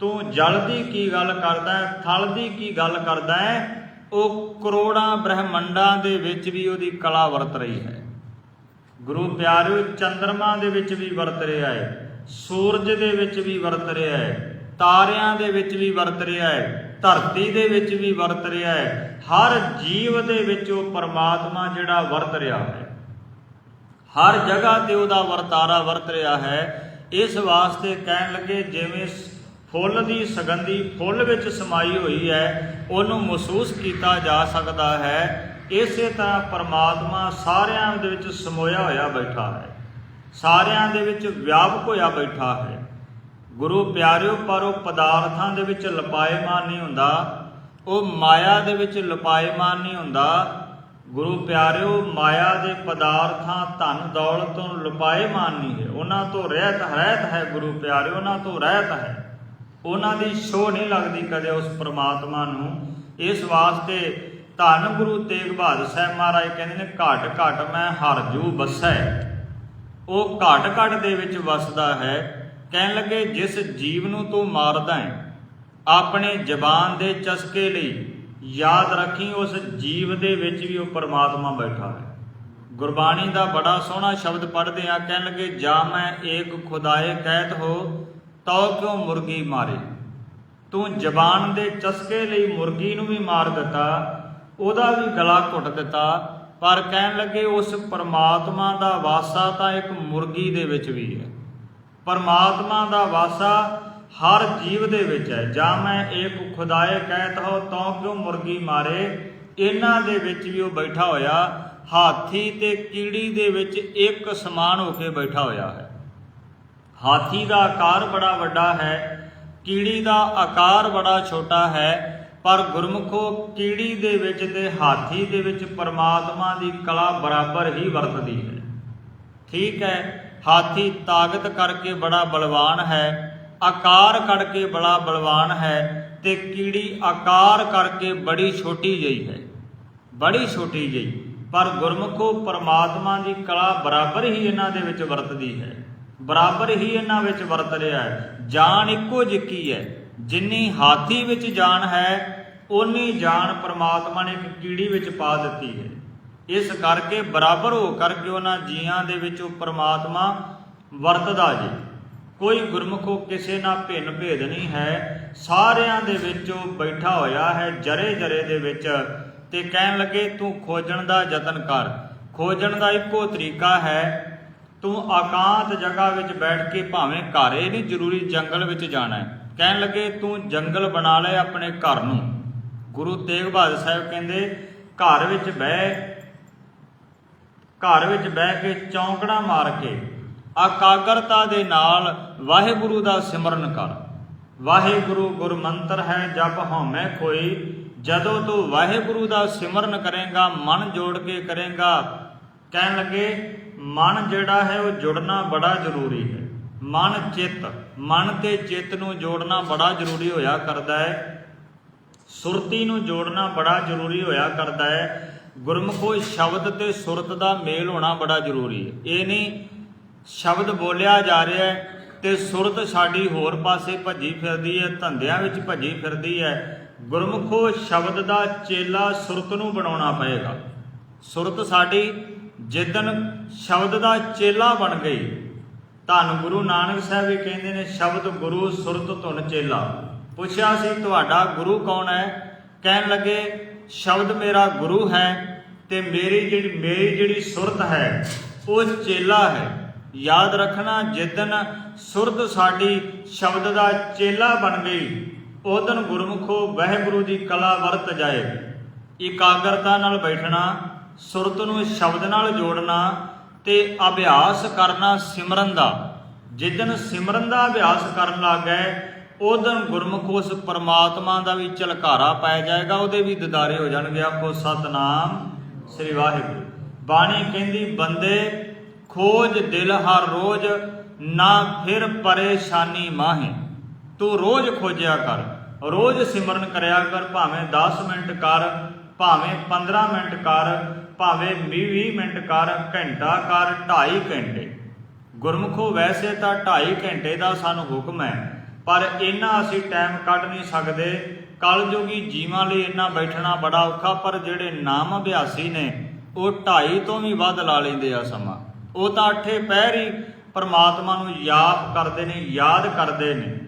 ਤੂੰ ਜਲ ਦੀ ਕੀ ਗੱਲ ਕਰਦਾ ਹੈ, ਥਲ ਦੀ ਕੀ ਗੱਲ ਕਰਦਾ ਹੈ? ਉਹ ਕਰੋੜਾਂ ਬ੍ਰਹਿਮੰਡਾਂ ਦੇ ਵਿੱਚ ਵੀ ਉਹਦੀ ਕਲਾ ਵਰਤ ਰਹੀ ਹੈ। ਗੁਰੂ ਪਿਆਰਿਓ, ਚੰਦਰਮਾ ਦੇ ਵਿੱਚ ਵੀ ਵਰਤ ਰਿਹਾ ਹੈ। ਸੂਰਜ ਦੇ ਵਿੱਚ ਵੀ ਵਰਤ ਰਿਹਾ ਹੈ। ਤਾਰਿਆਂ ਦੇ ਵਿੱਚ ਵੀ ਵਰਤ ਰਿਹਾ ਹੈ। ਧਰਤੀ ਦੇ ਵਿੱਚ ਵੀ ਵਰਤ ਰਿਹਾ ਹੈ। ਹਰ ਜੀਵ ਦੇ ਵਿੱਚ ਉਹ ਪਰਮਾਤਮਾ ਜਿਹੜਾ ਵਰਤ ਰਿਹਾ ਹੈ। ਹਰ ਜਗ੍ਹਾ ਤੇ ਉਹਦਾ ਵਰਤਾਰਾ ਵਰਤ ਰਿਹਾ ਹੈ। ਇਸ ਵਾਸਤੇ ਕਹਿਣ ਲੱਗੇ, ਜਿਵੇਂ ਫੁੱਲ ਦੀ ਸੁਗੰਧੀ ਫੁੱਲ ਵਿੱਚ ਸਮਾਈ ਹੋਈ ਹੈ, ਉਹਨੂੰ ਮਹਿਸੂਸ ਕੀਤਾ ਜਾ ਸਕਦਾ ਹੈ। ਇਸੇ ਤਰ੍ਹਾਂ ਪਰਮਾਤਮਾ ਸਾਰਿਆਂ ਦੇ ਵਿੱਚ ਸਮੋਇਆ ਹੋਇਆ ਬੈਠਾ ਹੈ। ਸਾਰਿਆਂ ਦੇ ਵਿੱਚ ਵਿਆਪਕ ਹੋਇਆ ਬੈਠਾ ਹੈ। ਗੁਰੂ ਪਿਆਰਿਓ, ਪਰ ਉਹ ਪਦਾਰਥਾਂ ਦੇ ਵਿੱਚ ਲਪਾਏਮਾਨ ਨਹੀਂ ਹੁੰਦਾ। ਉਹ ਮਾਇਆ ਦੇ ਵਿੱਚ ਲਪਾਏਮਾਨ ਨਹੀਂ ਹੁੰਦਾ। ਗੁਰੂ ਪਿਆਰਿਓ, ਮਾਇਆ ਦੇ ਪਦਾਰਥਾਂ ਧਨ ਦੌਲਤ ਤੋਂ ਲਪਾਏਮਾਨ ਨਹੀਂ ਹੈ। ਉਹਨਾਂ ਤੋਂ ਰਹਿਤ ਰਹਿਤ ਹੈ ਗੁਰੂ ਪਿਆਰਿਓ, ਉਹਨਾਂ ਤੋਂ ਰਹਿਤ ਹੈ। ਉਹਨਾਂ ਦੀ ਛੋਹ ਨਹੀਂ ਲੱਗਦੀ ਕਦੇ ਉਸ ਪ੍ਰਮਾਤਮਾ ਨੂੰ। ਇਸ ਵਾਸਤੇ ਧੰਨ ਗੁਰੂ ਤੇਗ ਬਹਾਦਰ ਸਾਹਿਬ ਮਹਾਰਾਜ ਕਹਿੰਦੇ ਨੇ, ਘਟ ਘਟ ਮੈਂ ਹਰ ਜੂ ਬਸੈ ਉਹ ਘਟ ਘਟ ਦੇ ਵਿੱਚ ਵਸਦਾ ਹੈ। ਕਹਿਣ ਲੱਗੇ, ਜਿਸ ਜੀਵ ਨੂੰ ਤੂੰ ਮਾਰਦਾ ਹੈ, ਆਪਣੇ ਜ਼ਬਾਨ ਦੇ ਚਸਕੇ ਲਈ ਯਾਦ ਰੱਖੀ, ਉਸ ਜੀਵ ਦੇ ਵਿੱਚ ਵੀ ਉਹ ਪਰਮਾਤਮਾ ਬੈਠਾ ਹੈ। ਗੁਰਬਾਣੀ ਦਾ ਬੜਾ ਸੋਹਣਾ ਸ਼ਬਦ ਪੜ੍ਹਦੇ ਆ ਕਹਿਣ ਲੱਗੇ, ਜਾ ਮੈਂ ਏਕ ਖੁਦਾਏ ਕਹਿਤ ਹੋ ਤਉ ਕਿਉ ਮੁਰਗੀ ਮਾਰੇ? ਤੂੰ ਜ਼ਬਾਨ ਦੇ ਚਸਕੇ ਲਈ ਮੁਰਗੀ ਨੂੰ ਵੀ ਮਾਰ ਦਿੱਤਾ, ਉਹਦਾ ਵੀ ਗਲਾ ਘੁੱਟ ਦਿੱਤਾ, ਪਰ ਕਹਿਣ ਲੱਗੇ ਉਸ ਪਰਮਾਤਮਾ ਦਾ ਵਾਸਾ ਤਾਂ ਇੱਕ ਮੁਰਗੀ ਦੇ ਵਿੱਚ ਵੀ ਹੈ। ਪਰਮਾਤਮਾ ਦਾ ਵਾਸਾ ਹਰ ਜੀਵ ਦੇ ਵਿੱਚ ਹੈ। ਜਾਂ ਮੈਂ ਏਕ ਖੁਦਾਏ ਕਹਿਤ ਹੋ ਤਉ ਕਿਉ ਮੁਰਗੀ ਮਾਰੇ? ਇਹਨਾਂ ਦੇ ਵਿੱਚ ਵੀ ਉਹ ਬੈਠਾ ਹੋਇਆ, ਹਾਥੀ ਤੇ ਕੀੜੀ ਦੇ ਵਿੱਚ ਇੱਕ ਸਮਾਨ ਹੋ ਕੇ ਬੈਠਾ ਹੋਇਆ ਹੈ। ਹਾਥੀ ਦਾ ਆਕਾਰ ਬੜਾ ਵੱਡਾ ਹੈ, ਕੀੜੀ ਦਾ ਆਕਾਰ ਬੜਾ ਛੋਟਾ ਹੈ, ਪਰ ਗੁਰਮੁਖੋ ਕੀੜੀ ਦੇ ਵਿੱਚ ਤੇ ਹਾਥੀ ਦੇ ਵਿੱਚ ਪਰਮਾਤਮਾ ਦੀ ਕਲਾ ਬਰਾਬਰ ਹੀ ਵਰਤਦੀ ਹੈ। ਠੀਕ ਹੈ, ਹਾਥੀ ਤਾਕਤ ਕਰਕੇ ਬੜਾ ਬਲਵਾਨ ਹੈ, ਆਕਾਰ ਕਰਕੇ ਬੜਾ ਬਲਵਾਨ ਹੈ ਤੇ ਕੀੜੀ ਆਕਾਰ ਕਰਕੇ ਬੜੀ ਛੋਟੀ ਜਿਹੀ ਹੈ। ਬੜੀ ਛੋਟੀ ਜਿਹੀ, ਪਰ ਗੁਰਮੁਖੋ ਪਰਮਾਤਮਾ ਦੀ ਕਲਾ ਬਰਾਬਰ ਹੀ ਇਹਨਾਂ ਦੇ ਵਿੱਚ ਵਰਤਦੀ ਹੈ। ਬਰਾਬਰ ਹੀ ਇਹਨਾਂ ਵਿੱਚ ਵਰਤ ਰਿਹਾ ਹੈ। ਜਾਨ ਇੱਕੋ ਜਿੱਕੀ ਹੈ। ਜਿੰਨੀ ਹਾਥੀ ਵਿੱਚ ਜਾਨ ਹੈ, ਓਨੀ ਜਾਨ ਪਰਮਾਤਮਾ ਨੇ ਇੱਕ ਕੀੜੀ ਵਿੱਚ ਪਾ ਦਿੱਤੀ ਹੈ। ਇਸ ਕਰਕੇ ਬਰਾਬਰ ਹੋ ਕਰਕੇ ਉਹਨਾਂ ਜੀਆਂ ਦੇ ਵਿੱਚ ਉਹ ਪਰਮਾਤਮਾ ਵਰਤਦਾ ਜੀ। ਕੋਈ ਗੁਰਮੁਖੋ ਕਿਸੇ ਨਾਲ ਭਿੰਨ ਭੇਦ ਨਹੀਂ ਹੈ। ਸਾਰਿਆਂ ਦੇ ਵਿੱਚ ਉਹ ਬੈਠਾ ਹੋਇਆ ਹੈ, ਜਰੇ ਜਰੇ ਦੇ ਵਿੱਚ ਤੇ ਕਹਿਣ ਲੱਗੇ, ਤੂੰ ਖੋਜਣ ਦਾ ਯਤਨ ਕਰ। ਖੋਜਣ ਦਾ ਇੱਕੋ ਤਰੀਕਾ ਹੈ ਤੂੰ ਆਕਾਂਤ ਜਗ੍ਹਾ ਵਿੱਚ ਬੈਠ ਕੇ ਭਾਵੇਂ ਘਰ, ਇਹ ਨਹੀਂ ਜ਼ਰੂਰੀ ਜੰਗਲ ਵਿੱਚ ਜਾਣਾ ਹੈ। ਕਹਿਣ ਲੱਗੇ, ਤੂੰ ਜੰਗਲ ਬਣਾ ਲੈ ਆਪਣੇ ਘਰ ਨੂੰ। ਗੁਰੂ ਤੇਗ ਬਹਾਦਰ ਸਾਹਿਬ ਕਹਿੰਦੇ, ਘਰ ਵਿੱਚ ਬਹਿ, ਘਰ ਵਿੱਚ ਬਹਿ ਕੇ ਚੌਂਕੜਾ ਮਾਰ ਕੇ ਆਕਾਗਰਤਾ ਦੇ ਨਾਲ ਵਾਹਿਗੁਰੂ ਦਾ ਸਿਮਰਨ ਕਰ। ਵਾਹਿਗੁਰੂ ਗੁਰਮੰਤਰ ਹੈ, ਜਪ ਹਉਮੈ ਕੋਈ ਜਦੋਂ ਤੂੰ ਵਾਹਿਗੁਰੂ ਦਾ ਸਿਮਰਨ ਕਰੇਗਾ, ਮਨ ਜੋੜ ਕੇ ਕਰੇਗਾ। ਕਹਿਣ ਲੱਗੇ ਮਨ ਜਿਹੜਾ ਹੈ ਉਹ ਜੁੜਨਾ ਬੜਾ ਜ਼ਰੂਰੀ ਹੈ। ਮਨ ਚਿੱਤ, ਮਨ ਤੇ ਚਿੱਤ ਨੂੰ ਜੋੜਨਾ ਬੜਾ ਜ਼ਰੂਰੀ ਹੋਇਆ ਕਰਦਾ ਹੈ। ਸੁਰਤੀ ਨੂੰ ਜੋੜਨਾ ਬੜਾ ਜ਼ਰੂਰੀ ਹੋਇਆ ਕਰਦਾ ਹੈ। ਗੁਰਮੁਖੋ ਸ਼ਬਦ ਤੇ ਸੁਰਤ ਦਾ ਮੇਲ ਹੋਣਾ ਬੜਾ ਜ਼ਰੂਰੀ ਹੈ। ਇਹ ਨਹੀਂ ਸ਼ਬਦ ਬੋਲਿਆ ਜਾ ਰਿਹਾ ਹੈ ਤੇ ਸੁਰਤ ਸਾਡੀ ਹੋਰ ਪਾਸੇ ਭੱਜੀ ਫਿਰਦੀ ਹੈ, ਧੰਦਿਆਂ ਵਿੱਚ ਭੱਜੀ ਫਿਰਦੀ ਹੈ। ਗੁਰਮੁਖੋ ਸ਼ਬਦ ਦਾ ਚੇਲਾ ਸੁਰਤ ਨੂੰ ਬਣਾਉਣਾ ਪਏਗਾ। ਸੁਰਤ ਸਾਡੀ ਜਿੱਦਨ ਸ਼ਬਦ ਦਾ ਚੇਲਾ ਬਣ ਗਈ, ਧੰਨ ਗੁਰੂ ਨਾਨਕ ਸਾਹਿਬ ਵੀ ਕਹਿੰਦੇ ਨੇ, ਸ਼ਬਦ ਗੁਰੂ ਸੁਰਤ ਧੁਨ ਚੇਲਾ। ਪੁੱਛਿਆ ਸੀ, ਤੁਹਾਡਾ ਗੁਰੂ ਕੌਣ ਹੈ? ਕਹਿਣ ਲੱਗੇ, ਸ਼ਬਦ ਮੇਰਾ ਗੁਰੂ ਹੈ ਤੇ ਮੇਰੀ ਜਿਹੜੀ ਮੇਰੀ ਜਿਹੜੀ ਸੁਰਤ ਹੈ, ਉਹ ਚੇਲਾ ਹੈ। ਯਾਦ ਰੱਖਣਾ ਜਿੱਦਨ ਸੁਰਤ ਸਾਡੀ ਸ਼ਬਦ ਦਾ ਚੇਲਾ ਬਣ ਗਈ ਉਦਨ ਗੁਰਮੁਖੋ ਵਹਿਗੁਰੂ ਦੀ ਕਲਾ ਵਰਤ ਜਾਏ। ਇਕਾਗਰਤਾ ਨਾਲ ਬੈਠਣਾ ਸੁਰਤ ਨੂੰ ਸ਼ਬਦ ਨਾਲ ਜੋੜਨਾ ਤੇ ਅਭਿਆਸ ਕਰਨਾ ਸਿਮਰਨ ਦਾ। ਜਿੱਦਨ ਸਿਮਰਨ ਦਾ ਅਭਿਆਸ ਕਰਨ ਲੱਗ ਗਏ ਉਦਨ ਗੁਰਮੁਖ ਉਸ ਪਰਮਾਤਮਾ ਦਾ ਵੀ ਝਲਕਾਰਾ ਪੈ ਜਾਏਗਾ, ਉਹਦੇ ਵੀ ਦਿਦਾਰੇ ਹੋ ਜਾਣਗੇ। ਆਖੋ ਸਤਨਾਮ, ਸ੍ਰੀ ਵਾਹਿਗੁਰੂ। ਬਾਣੀ ਕਹਿੰਦੀ, ਬੰਦੇ, ਖੋਜ ਦਿਲ ਹਰ ਰੋਜ਼, ਨਾ ਫਿਰ ਪਰੇਸ਼ਾਨੀ ਮਾਹੇ। ਤੂੰ ਰੋਜ਼ ਖੋਜਿਆ ਕਰ, ਰੋਜ਼ ਸਿਮਰਨ ਕਰਿਆ ਕਰ, ਭਾਵੇਂ 10 ਮਿੰਟ ਕਰ, ਭਾਵੇਂ 15 ਮਿੰਟ ਕਰ ਭਾਵੇਂ 20 ਮਿੰਟ ਕਰ, ਘੰਟਾ ਕਰ 2.5 ਘੰਟੇ। ਗੁਰਮੁਖੋ, ਵੈਸੇ ਤਾਂ 2.5 ਘੰਟੇ ਦਾ ਸਾਨੂੰ ਹੁਕਮ ਹੈ, ਪਰ ਇੰਨਾ ਅਸੀਂ ਟਾਈਮ ਕੱਢ ਨਹੀਂ ਸਕਦੇ। ਕਲਯੁਗੀ ਜੀਵਾਂ ਲਈ ਇੰਨਾ ਬੈਠਣਾ ਬੜਾ ਔਖਾ, ਪਰ ਜਿਹੜੇ ਨਾਮ ਅਭਿਆਸੀ ਨੇ, ਉਹ 2.5 ਤੋਂ ਵੀ ਵੱਧ ਲਾ ਲੈਂਦੇ ਆ ਸਮਾਂ। ਉਹ ਤਾਂ ਅੱਠੇ ਪਹਿਰ ਹੀ ਪਰਮਾਤਮਾ ਨੂੰ ਯਾਦ ਕਰਦੇ ਨੇ, ਯਾਦ ਕਰਦੇ ਨੇ।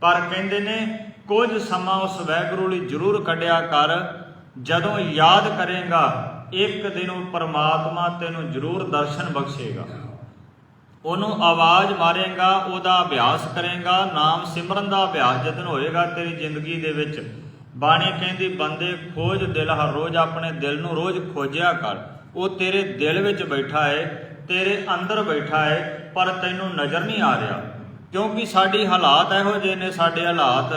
ਪਰ ਕਹਿੰਦੇ ਨੇ, ਕੁਝ ਸਮਾਂ ਉਸ ਵੈਗੁਰੂ ਲਈ ਜ਼ਰੂਰ ਕੱਢਿਆ ਕਰ, ਜਦੋਂ ਯਾਦ ਕਰੇਗਾ ਇੱਕ ਦਿਨ ਉਹ ਪਰਮਾਤਮਾ ਤੈਨੂੰ ਜ਼ਰੂਰ ਦਰਸ਼ਨ ਬਖਸ਼ੇਗਾ। ਉਹਨੂੰ ਆਵਾਜ਼ ਮਾਰੇਗਾ, ਉਹਦਾ ਅਭਿਆਸ ਕਰੇਗਾ, ਨਾਮ ਸਿਮਰਨ ਦਾ ਅਭਿਆਸ ਜਦੋਂ ਹੋਏਗਾ ਤੇਰੀ ਜ਼ਿੰਦਗੀ ਦੇ ਵਿੱਚ, ਬਾਣੀ ਕਹਿੰਦੀ, ਬੰਦੇ ਖੋਜ ਦਿਲ, ਹਰ ਰੋਜ਼ ਆਪਣੇ ਦਿਲ ਨੂੰ ਰੋਜ਼ ਖੋਜਿਆ ਕਰ। ਉਹ ਤੇਰੇ ਦਿਲ ਵਿੱਚ ਬੈਠਾ ਹੈ ਤੇਰੇ ਅੰਦਰ ਬੈਠਾ ਹੈ ਪਰ ਤੈਨੂੰ ਨਜ਼ਰ ਨਹੀਂ ਆ ਰਿਹਾ। ਕਿਉਂਕਿ ਸਾਡੀ ਹਾਲਾਤ ਇਹੋ ਜਿਹੇ ਨੇ, ਸਾਡੇ ਹਾਲਾਤ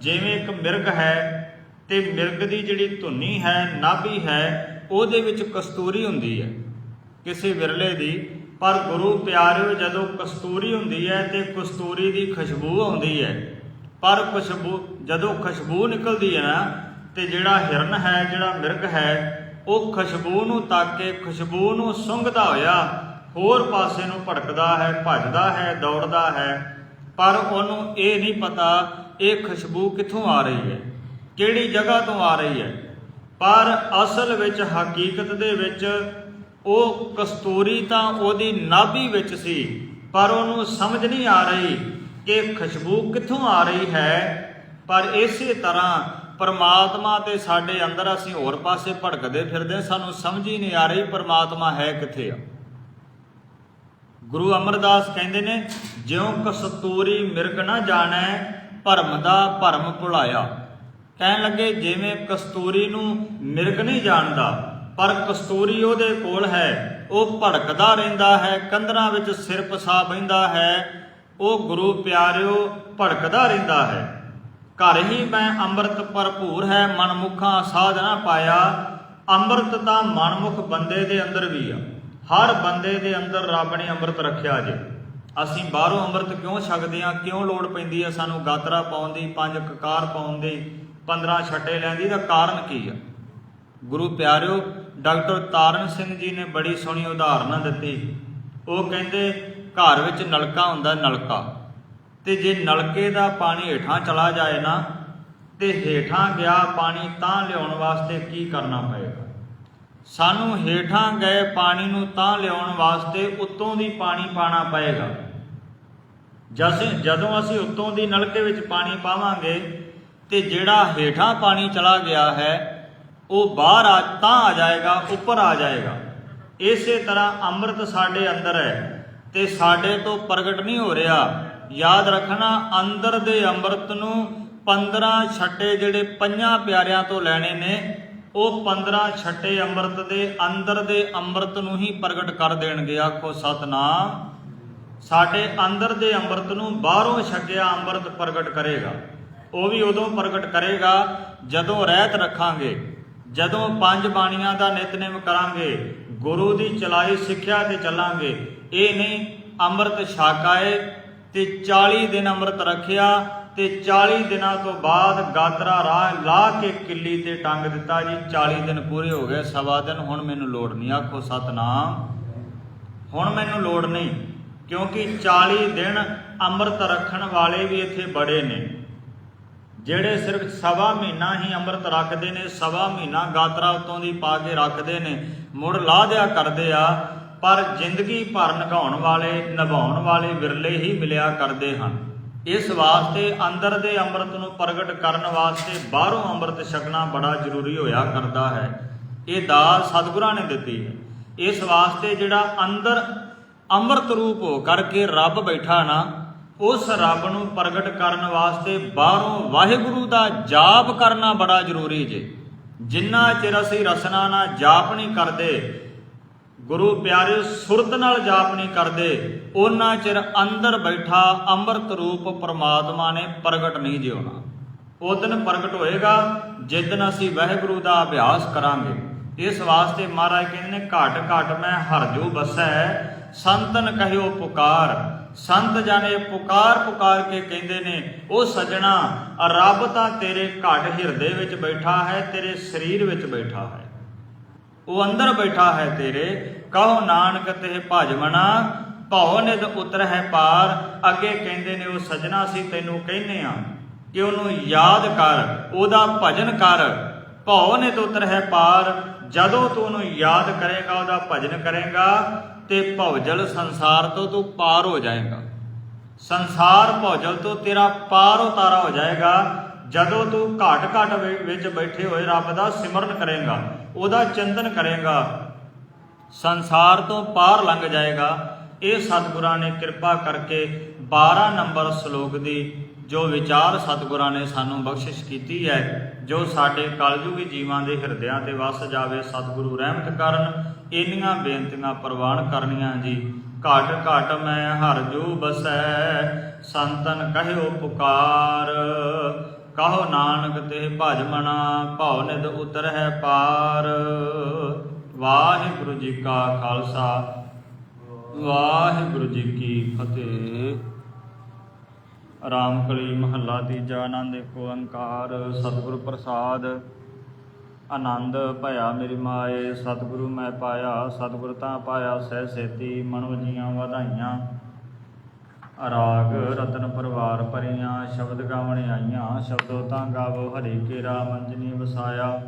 ਜਿਵੇਂ ਇੱਕ ਮਿਰਗ ਹੈ, ਤੇ ਮਿਰਗ ਦੀ ਜਿਹੜੀ ਧੁੰਨੀ ਹੈ, ਨਾਭੀ ਹੈ ਉਹਦੇ ਵਿੱਚ ਕਸਤੂਰੀ ਹੁੰਦੀ ਹੈ। ਕਿਸੇ ਵਿਰਲੇ ਦੀ, ਪਰ ਗੁਰੂ ਪਿਆਰਿਓ ਜਦੋਂ ਕਸਤੂਰੀ ਹੁੰਦੀ ਹੈ ਤੇ ਕਸਤੂਰੀ ਦੀ ਖੁਸ਼ਬੂ ਆਉਂਦੀ ਹੈ। ਪਰ ਖੁਸ਼ਬੂ, ਜਦੋਂ ਖੁਸ਼ਬੂ ਨਿਕਲਦੀ ਹੈ ਨਾ, ਤੇ ਜਿਹੜਾ ਹਿਰਨ ਹੈ, ਜਿਹੜਾ ਮਿਰਗ ਹੈ, ਉਹ ਖੁਸ਼ਬੂ ਨੂੰ ਤੱਕ ਕੇ ਖੁਸ਼ਬੂ ਨੂੰ ਸੁੰਘਦਾ ਹੋਇਆ ਹੋਰ ਪਾਸੇ ਨੂੰ ਭਟਕਦਾ ਹੈ, ਭੱਜਦਾ ਹੈ, ਦੌੜਦਾ ਹੈ। ਪਰ ਉਹਨੂੰ ਇਹ ਨਹੀਂ ਪਤਾ ਇਹ ਖੁਸ਼ਬੂ ਕਿੱਥੋਂ ਆ ਰਹੀ ਹੈ, ਕਿਹੜੀ ਜਗ੍ਹਾ ਤੋਂ ਆ ਰਹੀ ਹੈ। ਪਰ ਅਸਲ ਵਿੱਚ ਹਕੀਕਤ ਦੇ ਵਿੱਚ ਉਹ ਕਸਤੂਰੀ ਤਾਂ ਉਹਦੀ ਨਾਭੀ ਵਿੱਚ ਸੀ, ਪਰ ਉਹਨੂੰ ਸਮਝ ਨਹੀਂ ਆ ਰਹੀ ਕਿ ਖੁਸ਼ਬੂ ਕਿੱਥੋਂ ਆ ਰਹੀ ਹੈ। ਪਰ ਇਸੇ ਤਰ੍ਹਾਂ ਪਰਮਾਤਮਾ ਤੇ ਸਾਡੇ ਅੰਦਰ ਅਸੀਂ ਹੋਰ ਪਾਸੇ ਭਟਕਦੇ ਫਿਰਦੇ ਸਾਨੂੰ ਸਮਝ ਹੀ ਨਹੀਂ ਆ ਰਹੀ ਪਰਮਾਤਮਾ ਹੈ ਕਿੱਥੇ ਆ। ਗੁਰੂ ਅਮਰਦਾਸ ਕਹਿੰਦੇ ਨੇ, ਜਿਉ ਕਸਤੂਰੀ ਮਿਰਗ ਨਾ ਜਾਣੈ, ਭਰਮ ਦਾ ਭਰਮ ਭੁਲਾਇਆ। ਕਹਿਣ ਲੱਗੇ, ਜਿਵੇਂ ਕਸਤੂਰੀ ਨੂੰ ਮਿਰਗ ਨਹੀਂ ਜਾਣਦਾ, ਪਰ ਕਸਤੂਰੀ ਉਹਦੇ ਕੋਲ ਹੈ। ਉਹ ਭੜਕਦਾ ਰਹਿੰਦਾ ਹੈ, ਕੰਧਰਾਂ ਵਿੱਚ ਸਿਰ ਫਸਾ ਬੈਂਦਾ ਹੈ। ਉਹ ਗੁਰੂ ਪਿਆਰਿਓ ਭੜਕਦਾ ਰਹਿੰਦਾ ਹੈ। ਘਰ ਹੀ ਮੈਂ ਅੰਮ੍ਰਿਤ ਭਰਪੂਰ ਹੈ, ਮਨਮੁਖਾਂ ਸਾਧਨਾ ਪਾਇਆ। ਅੰਮ੍ਰਿਤ ਤਾਂ ਮਨਮੁਖ ਬੰਦੇ ਦੇ ਅੰਦਰ ਵੀ ਆ। ਹਰ ਬੰਦੇ ਦੇ ਅੰਦਰ ਰੱਬ ਨੇ ਅੰਮ੍ਰਿਤ ਰੱਖਿਆ ਜੇ। ਅਸੀਂ ਬਾਹਰੋਂ ਅੰਮ੍ਰਿਤ ਕਿਉਂ ਛਕਦੇ ਆ ਕਿਉਂ ਲੋੜ ਪੈਂਦੀ ਆ ਸਾਨੂੰ ਗਾਤਰਾ ਪਾਉਣ ਦੀ, ਪੰਜ ਕਕਾਰ ਪਾਉਣ ਦੀ? 15 ਛੱਡੇ ਲੈਂਦੀ ਦਾ ਕਾਰਨ ਕੀ ਆ? ਗੁਰੂ ਪਿਆਰਿਓ, ਡਾਕਟਰ ਤਾਰਨ ਸਿੰਘ ਜੀ ਨੇ ਬੜੀ ਸੋਹਣੀ ਉਦਾਹਰਨਾਂ ਦਿੱਤੀ। ਉਹ ਕਹਿੰਦੇ, ਘਰ ਵਿੱਚ ਨਲਕਾ ਹੁੰਦਾ ਨਲਕਾ, ਤੇ ਜੇ ਨਲਕੇ ਦਾ ਪਾਣੀ ਹੇਠਾਂ ਚਲਾ ਜਾਏ ਨਾ, ਤੇ ਹੇਠਾਂ ਗਿਆ ਪਾਣੀ ਤਾਂ ਲਿਆਉਣ ਵਾਸਤੇ ਕੀ ਕਰਨਾ ਪਏਗਾ? ਸਾਨੂੰ ਹੇਠਾਂ ਗਏ ਪਾਣੀ ਨੂੰ ਤਾਂ ਲਿਆਉਣ ਵਾਸਤੇ ਉੱਤੋਂ ਦੀ ਪਾਣੀ ਪਾਣਾ ਪਏਗਾ। ਜਦ ਜਦੋਂ ਅਸੀਂ ਉੱਤੋਂ ਦੀ ਨਲਕੇ ਵਿੱਚ ਪਾਣੀ ਪਾਵਾਂਗੇ ਤੇ ਜਿਹੜਾ ਹੇਠਾਂ ਪਾਣੀ ਚਲਾ ਗਿਆ ਹੈ, ਉਹ ਬਾਹਰ ਆ, ਤਾਂ ਆ ਜਾਏਗਾ, ਉੱਪਰ ਆ ਜਾਏਗਾ। ਇਸੇ ਤਰ੍ਹਾਂ ਅੰਮ੍ਰਿਤ ਸਾਡੇ ਅੰਦਰ ਹੈ ਤੇ ਸਾਡੇ ਤੋਂ ਪ੍ਰਗਟ ਨਹੀਂ ਹੋ ਰਿਹਾ। ਯਾਦ ਰੱਖਣਾ, ਅੰਦਰ ਦੇ ਅੰਮ੍ਰਿਤ ਨੂੰ 15 ਛੱਟੇ ਜਿਹੜੇ ਪੰਜਾਂ ਪਿਆਰਿਆਂ ਤੋਂ ਲੈਣੇ ਨੇ, ਉਹ 15 ਛੱਟੇ ਅੰਮ੍ਰਿਤ ਦੇ ਅੰਦਰ ਦੇ ਅੰਮ੍ਰਿਤ ਨੂੰ ਹੀ ਪ੍ਰਗਟ ਕਰ ਦੇਣਗੇ। ਆਖੋ, ਸਤਨਾਮ। ਸਾਡੇ ਅੰਦਰ ਦੇ ਅੰਮ੍ਰਿਤ ਨੂੰ ਬਾਹਰੋਂ ਛੱਡਿਆ ਅੰਮ੍ਰਿਤ ਪ੍ਰਗਟ ਕਰੇਗਾ। ਉਹ ਵੀ ਉਦੋਂ ਪ੍ਰਗਟ ਕਰੇਗਾ, ਜਦੋਂ ਰਹਿਤ ਰੱਖਾਂਗੇ, ਜਦੋਂ ਪੰਜ ਬਾਣੀਆਂ ਦਾ ਨਿਤਨੇਮ ਕਰਾਂਗੇ, ਗੁਰੂ ਦੀ ਚਲਾਈ ਸਿੱਖਿਆ ਤੇ ਚੱਲਾਂਗੇ। ਇਹ ਨਹੀਂ, ਅੰਮ੍ਰਿਤ ਛਕਾਏ ਤੇ 40 ਦਿਨ ਅੰਮ੍ਰਿਤ ਰੱਖਿਆ ਤੇ 40 ਦਿਨਾਂ ਤੋਂ ਬਾਅਦ ਗਾਤਰਾ ਰਾਹ ਲਾ ਕੇ ਕਿੱਲੀ ਤੇ ਟੰਗ ਦਿੱਤਾ ਜੀ। 40 ਦਿਨ ਪੂਰੇ ਹੋ ਗਏ, ਸਵਾ ਦਿਨ, ਹੁਣ ਮੈਨੂੰ ਲੋੜ ਨਹੀਂ। ਆਖੋ, ਸਤਨਾਮ। ਹੁਣ ਮੈਨੂੰ ਲੋੜ ਨਹੀਂ, ਕਿਉਂਕਿ 40 ਦਿਨ ਅੰਮ੍ਰਿਤ ਰੱਖਣ ਵਾਲੇ ਵੀ ਇੱਥੇ ਬੜੇ ਨੇ। ਜਿਹੜੇ ਸਿਰਫ ਸਵਾ ਮਹੀਨਾ ਹੀ ਅੰਮ੍ਰਿਤ ਰੱਖਦੇ ਨੇ, ਸਵਾ ਮਹੀਨਾ ਗਾਤਰਾ ਉਤੋਂ ਦੀ ਪਾ ਕੇ ਰੱਖਦੇ ਨੇ, ਮੁੜ ਲਾਹ ਦਿਆ ਕਰਦੇ ਆ, ਪਰ ਜ਼ਿੰਦਗੀ ਭਰ ਨਿਭਾਉਣ ਵਾਲੇ ਨਿਭਾਉਣ ਵਾਲੇ ਵਿਰਲੇ ਹੀ ਮਿਲਿਆ ਕਰਦੇ ਹਨ। ਇਸ ਵਾਸਤੇ ਅੰਦਰ ਦੇ ਅੰਮ੍ਰਿਤ ਨੂੰ ਪ੍ਰਗਟ ਕਰਨ ਵਾਸਤੇ ਬਾਹਰੋਂ ਅੰਮ੍ਰਿਤ ਛਕਣਾ ਬੜਾ ਜ਼ਰੂਰੀ ਹੋਇਆ ਕਰਦਾ ਹੈ। ਇਹ ਦਾਲ ਸਤਿਗੁਰਾਂ ਨੇ ਦਿੱਤੀ ਹੈ। ਇਸ ਵਾਸਤੇ ਜਿਹੜਾ ਅੰਦਰ ਅੰਮ੍ਰਿਤ ਰੂਪ ਹੋ ਕਰਕੇ ਰੱਬ ਬੈਠਾ ਨਾ ਉਸ ਰੱਬ ਨੂੰ ਪ੍ਰਗਟ ਕਰਨ ਵਾਸਤੇ ਬਾਹਰੋਂ ਵਾਹਿਗੁਰੂ ਦਾ ਜਾਪ ਕਰਨਾ ਬੜਾ ਜ਼ਰੂਰੀ ਜੇ। ਜਿੰਨਾ ਚਿਰ ਅਸੀਂ ਰਸਨਾ ਨਾਲ ਜਾਪ ਨਹੀਂ ਕਰਦੇ, ਗੁਰੂ ਪਿਆਰੇ ਸੁਰਤ ਨਾਲ ਜਾਪ ਨਹੀਂ ਕਰਦੇ ਉਹਨਾਂ ਚਿਰ ਅੰਦਰ ਬੈਠਾ ਅੰਮ੍ਰਿਤ ਰੂਪ ਪਰਮਾਤਮਾ ਨੇ ਪ੍ਰਗਟ ਨਹੀਂ ਜਿਉਣਾ। ਉਹ ਦਿਨ ਪ੍ਰਗਟ ਹੋਏਗਾ ਜਿੱਦਨ ਅਸੀਂ ਵਾਹਿਗੁਰੂ ਦਾ ਅਭਿਆਸ ਕਰਾਂਗੇ। ਇਸ ਵਾਸਤੇ ਮਹਾਰਾਜ ਕਹਿੰਦੇ ਨੇ, ਘਟ ਘਟ ਮੈਂ ਹਰਜੋ ਬਸੈ, ਸੰਤਨ ਕਹਿਓ ਪੁਕਾਰ। ਸੰਤ ਜਾਣੇ ਪੁਕਾਰ ਪੁਕਾਰ ਕੇ ਕਹਿੰਦੇ ਨੇ, ਉਹ ਸਜਣਾ ਰੱਬ ਤਾਂ ਤੇਰੇ ਘਟ ਹਿਰਦੇ ਵਿੱਚ ਬੈਠਾ ਹੈ, ਤੇਰੇ ਸਰੀਰ ਵਿੱਚ ਬੈਠਾ ਹੈ। ਉਹ ਅੰਦਰ ਬੈਠਾ ਹੈ ਤੇਰੇ, ਕਹੋ ਨਾਨਕ ਤੇ ਭਜਮਣਾ ਭਉ ਨਿਦ ਉਤਰ ਹੈ ਪਾਰ। ਅੱਗੇ ਕਹਿੰਦੇ ਨੇ, ਉਹ ਸਜਣਾ ਸੀ ਤੈਨੂੰ ਕਹਿੰਨੇ ਆ ਕਿ ਉਹਨੂੰ ਯਾਦ ਕਰ, ਉਹਦਾ ਭਜਨ ਕਰ। ਭਉ ਨਿਦ ਉਤਰ ਹੈ ਪਾਰ, ਜਦੋਂ ਤੂੰ ਉਹਨੂੰ ਯਾਦ ਕਰੇਗਾ, ਉਹਦਾ ਭਜਨ ਕਰੇਗਾ ਤੇ ਭਵਜਲ ਸੰਸਾਰ ਤੋਂ ਤੂੰ ਪਾਰ ਹੋ ਜਾਏਗਾ। ਸੰਸਾਰ ਭੋਜਲ ਤੋਂ ਤੇਰਾ ਪਾਰ ਉਤਾਰਾ ਹੋ ਜਾਏਗਾ। ਜਦੋਂ ਤੂੰ ਘਾਟ ਘਾਟ ਵਿੱਚ ਬੈਠੇ ਹੋਏ ਰੱਬ ਦਾ ਸਿਮਰਨ ਕਰੇਗਾ, ਉਹਦਾ ਚਿੰਤਨ ਕਰੇਗਾ, ਸੰਸਾਰ ਤੋਂ ਪਾਰ ਲੰਘ ਜਾਏਗਾ। ਇਹ ਸਤਿਗੁਰਾਂ ਨੇ ਕਿਰਪਾ ਕਰਕੇ 12 ਨੰਬਰ ਸ਼ਲੋਕ ਦੀ ਜੋ ਵਿਚਾਰ ਸਤਿਗੁਰਾਂ ਨੇ ਸਾਨੂੰ ਬਖਸ਼ਿਸ਼ ਕੀਤੀ ਹੈ, ਜੋ ਸਾਡੇ ਕਲਯੁਗੀ ਜੀਵਾਂ ਦੇ ਹਿਰਦਿਆਂ ਤੇ ਵਸ ਜਾਵੇ ਸਤਿਗੁਰੂ ਰਹਿਮਤ ਕਰਨ, ਇੰਨੀਆਂ ਬੇਨਤੀਆਂ ਪ੍ਰਵਾਨ ਕਰਨੀਆਂ ਜੀ। ਘਟ ਘਟ ਮੈਂ ਹਰ ਜੋ ਬਸੈ, ਸੰਤਨ ਕਹਿਓ ਪੁਕਾਰ। ਕਹੋ ਨਾਨਕ ਤੇ ਭਜ ਮਨਾ, ਭਉ ਨਿਦ ਉਤਰ ਹੈ ਪਾਰ। ਵਾਹਿਗੁਰੂ ਜੀ ਕਾ ਖਾਲਸਾ, ਵਾਹਿਗੁਰੂ ਜੀ ਕੀ ਫਤਿਹ। ਰਾਮਕਲੀ ਮਹੱਲਾ ਤੀਜਾ ਆਨੰਦ ਏਕ ਓੰਕਾਰ, ਸਤਿਗੁਰ ਪ੍ਰਸਾਦ, ਆਨੰਦ ਭਇਆ ਮੇਰੀ ਮਾਏ, ਸਤਿਗੁਰੂ ਮੈਂ ਪਾਇਆ, ਸਤਿਗੁਰ ਤਾਂ ਪਾਇਆ, ਸਹਿ ਸੇਤੀ ਮਨੋ ਜੀਆਂ ਵਧਾਈਆਂ। ਰਾਗ ਰਤਨ ਪਰਵਾਰ ਭਰੀਆਂ, ਸ਼ਬਦ ਗਾਵਣ ਆਈਆਂ, ਸ਼ਬਦੋ ਤਾਂ ਗਾਵੋ ਹਰੀ ਕੇਰਾ ਮੰਜਨੀ ਵਸਾਇਆ।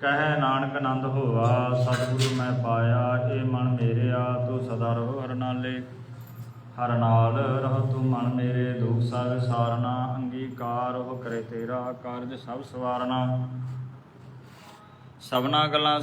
ਕਹੈ ਨਾਨਕ ਆਨੰਦ ਹੋਵਾ ਸਤਿਗੁਰੂ ਮੈਂ ਪਾਇਆ, ਇਹ ਮਨ ਮੇਰਿਆ, ਤੂੰ ਸਦਾ ਰਹੋ ਹਰ ਹਰ ਨਾਲ ਰਹ ਤੂੰ ਮਨ ਮੇਰੇ ਦੁਖ ਸਭ ਸਾਰਨਾ, ਅੰਗੀਕਾਰ ਹੋ ਕਰੇ ਤੇਰਾ ਕਾਰਜ ਸਭ ਸਵਾਰਨਾ। ਸਭਨਾ ਗੱਲਾਂ